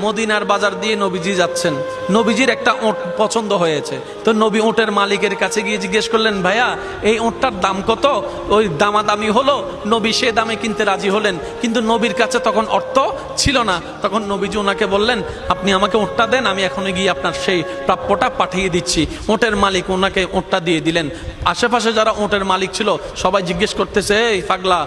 মদিনার বাজার দিয়ে নবীজি যাচ্ছেন। নবীজির একটা ওঁট পছন্দ হয়েছে। তো নবী ওঁটের মালিকের কাছে গিয়ে জিজ্ঞেস করলেন, ভাইয়া, এই ওঁটটার দাম কত? ওই দামাদামি হলো? নবী সে দামে কিনতে রাজি হলেন। কিন্তু নবীর কাছে তখন অর্থ ছিল না। তখন নবীজি ওনাকে বললেন, আপনি আমাকে ওঁটটা দেন, আমি এখনই গিয়ে আপনার সেই প্রাপ্যটা পাঠিয়ে দিচ্ছি। ওঁটের মালিক ওনাকে ওঁটটা দিয়ে দিলেন। আশেপাশে যারা ওঁটের মালিক ছিল, সবাই জিজ্ঞেস করতেছে, এই পাগলা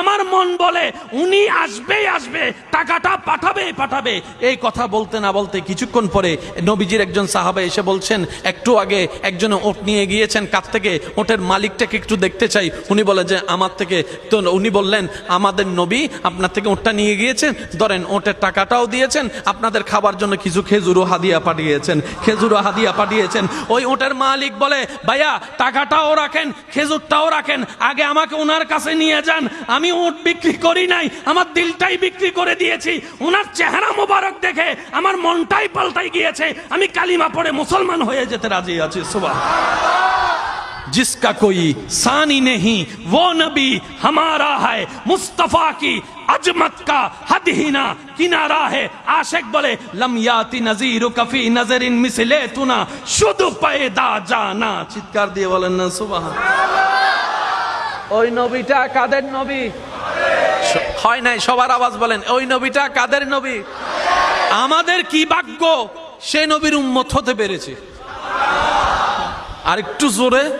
আমার মন বলে, উনি আসবেই আসবে, টাকাটা পাঠাবেই পাঠাবে। এই কথা বলতে না বলতে কিছুক্ষণ পরে নবীজির একজন সাহাবা এসে বলছেন, একটু আগে একজন ওট নিয়ে গিয়েছেন কাছ থেকে, ওটের মালিকটাকে একটু দেখতে চাই। উনি বলে যে, আমার থেকে, তো উনি বললেন, আমাদের নবী আপনার থেকে ওটটা নিয়ে গিয়েছেন, ধরেন ওটের টাকাটাও দিয়েছেন, আপনাদের খাবার জন্য কিছু খেজুরও হাদিয়া পাঠিয়েছেন, খেজুরও হাদিয়া পাঠিয়েছেন। ওই ওটের মালিক বলে, ভাইয়া, টাকাটাও রাখেন, খেজুরটাও রাখেন, আগে আমাকে ওনার কাছে নিয়ে যান আমি উট বিক্রি করি নাই আমার দিলটাই বিক্রি করে দিয়েছি ওনার চেহারা মোবারক দেখে আমার মনটাই পাল্টাই গিয়েছে আমি কালিমা পড়ে মুসলমান হয়ে যেতে রাজি আছি সুবাহ जिसका कोई सानी नहीं वो नबी हमारा है मुस्तफा की अजमत का हद ही ना किनारा है आशिक बोले लमयाती नजीर कफी नजरिन मिसले तुना शुद्ध पैदा जाना চিৎকার দিয়ে বলেন না সুবাহ ওই নবীটা কাদের নবী? হয় নাই, সবার আওয়াজ বলেন, ওই নবীটা কাদের নবী? আমাদের কি ভাগ্য? সে নবীর উন্মত হতে পেরেছে। আর একটু জোরে।